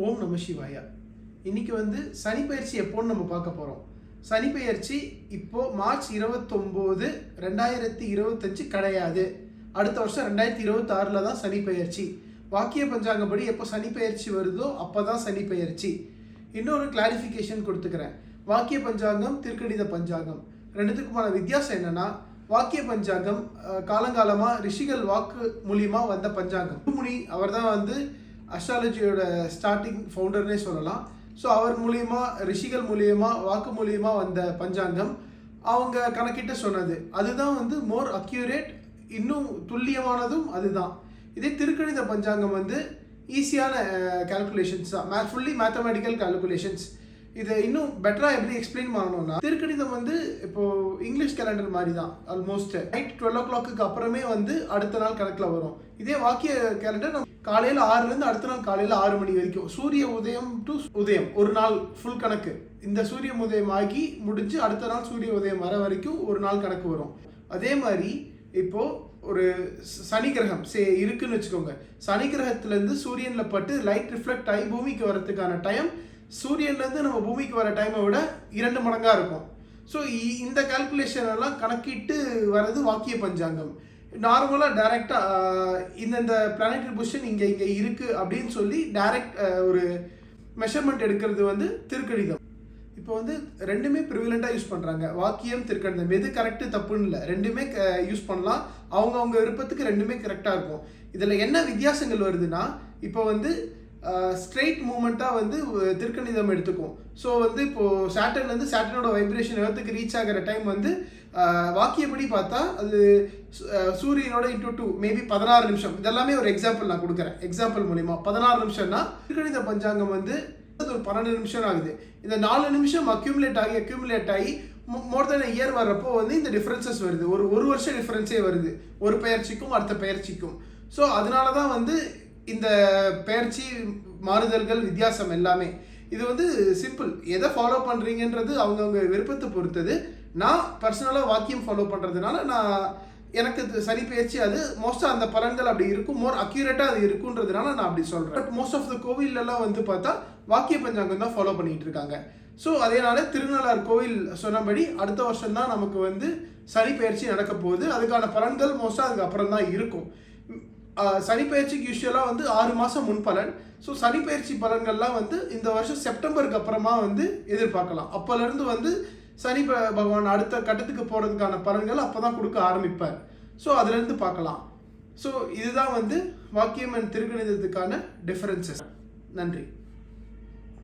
ஓம் நம சிவாயா. இன்றைக்கி வந்து சனி பயிற்சி எப்போன்னு நம்ம பார்க்க போகிறோம் சனி பயிற்சி மார்ச் இருபத்தொம்போது ரெண்டாயிரத்தி இருபத்தஞ்சு கிடையாது. அடுத்த வருஷம் ரெண்டாயிரத்தி இருபத்தாறில் தான் சனி பயிற்சி. வாக்கிய பஞ்சாங்கப்படி எப்போ சனி பயிற்சி வருதோ அப்போ தான் சனி பயிற்சி. இன்னொரு கிளாரிஃபிகேஷன் கொடுத்துக்கிறேன். வாக்கிய பஞ்சாங்கம் திருக்கணித பஞ்சாங்கம். ரெண்டுத்துக்குமான வித்தியாசம் என்னென்னா வாக்கிய பஞ்சாங்கம் காலங்காலமாக ரிஷிகள் வாக்கு மூலியமாக வந்த பஞ்சாங்கம். முனி அவர் தான் வந்து அஸ்ட்ராலஜியோட ஸ்டார்டிங் ஃபவுண்டர்னே சொல்லலாம். ஸோ அவர் மூலியமாக ரிஷிகள் மூலியமாக வாக்கு மூலியமாக வந்த பஞ்சாங்கம் அவங்க கணக்கிட்ட சொன்னது. அதுதான் வந்து மோர் அக்யூரேட் இன்னும் துல்லியமானதும் அதுதான். இதே திருக்கணித பஞ்சாங்கம் வந்து ஈஸியான கால்குலேஷன்ஸ் தான். மே ஃபுல்லி மேத்தமெட்டிக்கல் கால்குலேஷன்ஸ் இதை இன்னும் பெட்டராக எப்படி எக்ஸ்பிளைன் பண்ணணும்னா திருக்கணிதம் வந்து இப்போ இங்கிலீஷ் கேலண்டர் மாதிரி தான் ஆல்மோஸ்ட் நைட் டுவெல் ஓ கிளாக்கு அப்புறமே வந்து அடுத்த நாள் கணக்கில் வரும். இதே வாக்கிய கேலண்டர் நம்ம காலையில் ஆறுலேருந்து அடுத்த நாள் காலையில் ஆறு மணி வரைக்கும். சூரிய உதயம் டு உதயம் ஒரு நாள் ஃபுல் கணக்கு. இந்த சூரிய உதயம் ஆகி முடிஞ்சு அடுத்த நாள் சூரிய உதயம் வர வரைக்கும் ஒரு நாள் கணக்கு வரும். அதே மாதிரி இப்போது ஒரு சனி கிரகம் சே இருக்குன்னு வச்சுக்கோங்க. சனி கிரகத்துலேருந்து சூரியனில் பட்டு லைட் ரிஃப்ளெக்ட் ஆகி பூமிக்கு வரத்துக்கான டைம் சூரியன்லேருந்து நம்ம பூமிக்கு வர டைமை விட இரண்டு மடங்காக இருக்கும். ஸோ இந்த கால்குலேஷன் எல்லாம் கணக்கிட்டு வர்றது வாக்கிய பஞ்சாங்கம். நார்மலாக டைரெக்டாக இந்தந்த பிளானட்டரி பொசிஷன் இங்கே இங்கே இருக்குது அப்படின்னு சொல்லி டைரக்ட் ஒரு மெஷர்மெண்ட் எடுக்கிறது வந்து திருக்கணிதம். இப்போ வந்து ரெண்டுமே ப்ரிவிலண்ட்டாக யூஸ் பண்ணுறாங்க வாக்கியம் திருக்கணிதம். எது கரெக்டு தப்புன்னு இல்லை. ரெண்டுமே யூஸ் பண்ணலாம். அவங்கவுங்க விருப்பத்துக்கு ரெண்டுமே கரெக்டாக இருக்கும். இதில் என்ன வித்தியாசங்கள் வருதுன்னா இப்போ வந்து ஸ்ட்ரெயிட் மூமெண்ட்டாக வந்து திருக்கணிதம் எடுத்துக்கும் ஸோ வந்து இப்போது சேட்டன் வந்து சேட்டனோட வைப்ரேஷன் இடத்துக்கு ரீச் ஆகிற டைம் வந்து வாக்கியப்படி பார்த்தா அது சு- சூரியனோட இன்டூ டூ மேபி பதினாறு நிமிஷம். இதெல்லாமே ஒரு எக்ஸாம்பிள் நான் கொடுக்குறேன். எக்ஸாம்பிள் மூலிமா பதினாறு நிமிஷம்னா திருக்கணித பஞ்சாங்கம் வந்து அது ஒரு பன்னெண்டு நிமிஷம் ஆகுது. இந்த நாலு நிமிஷம் அக்யூமுலேட் ஆகி அக்யூமுலேட் ஆகி மோர் தென் இயர் வர்றப்போ வந்து இந்த டிஃப்ரென்சஸ் வருது. ஒரு ஒரு வருஷம் டிஃப்ரென்ஸே வருது. ஒரு பயிற்சிக்கும் அடுத்த பயிற்சிக்கும். ஸோ அதனால தான் வந்து இந்த பெயர்ச்சி மாறுதல்கள் வித்தியாசம் எல்லாமே. இது வந்து சிம்பிள் எதை ஃபாலோ பண்ணுறீங்கன்றது அவங்கவுங்க விருப்பத்தை பொறுத்தது. நான் பர்சனலாக வாக்கியம் ஃபாலோ பண்ணுறதுனால நான் எனக்கு இது சனி பயிற்சி அது மோஸ்ட்டாக அந்த பலன்கள் அப்படி இருக்கும். மோர் அக்யூரேட்டாக அது இருக்குன்றதுனால நான் அப்படி சொல்கிறேன் பட் மோஸ்ட் ஆஃப் த கோவிலெல்லாம் வந்து பார்த்தா வாக்கிய பஞ்சாங்கம் தான் ஃபாலோ பண்ணிகிட்டு இருக்காங்க. ஸோ அதேனால திருநள்ளார் கோவில் சொன்னபடி அடுத்த வருஷம் தான் நமக்கு வந்து சனி பயிற்சி நடக்க போகுது. அதுக்கான பலன்கள் மோஸ்ட்டாக அதுக்கு அப்புறம் தான் இருக்கும். சனி பயிற்சிக்கு யூஸ்வலாக வந்து ஆறு மாதம் முன் பலன். ஸோ சனி பயிற்சி பலன்கள்லாம் வந்து இந்த வருஷம் செப்டம்பருக்கு அப்புறமா வந்து எதிர்பார்க்கலாம். அப்போலேருந்து வந்து சனி ப- பகவான் அடுத்த கட்டத்துக்கு போகிறதுக்கான பலன்கள் அப்போ தான் கொடுக்க ஆரம்பிப்பார். ஸோ அதுலேருந்து பார்க்கலாம். ஸோ இதுதான் வந்து வாக்கியம் அண்ட் திருக்கணிதத்துக்கான டிஃபரன்சஸ் நன்றி.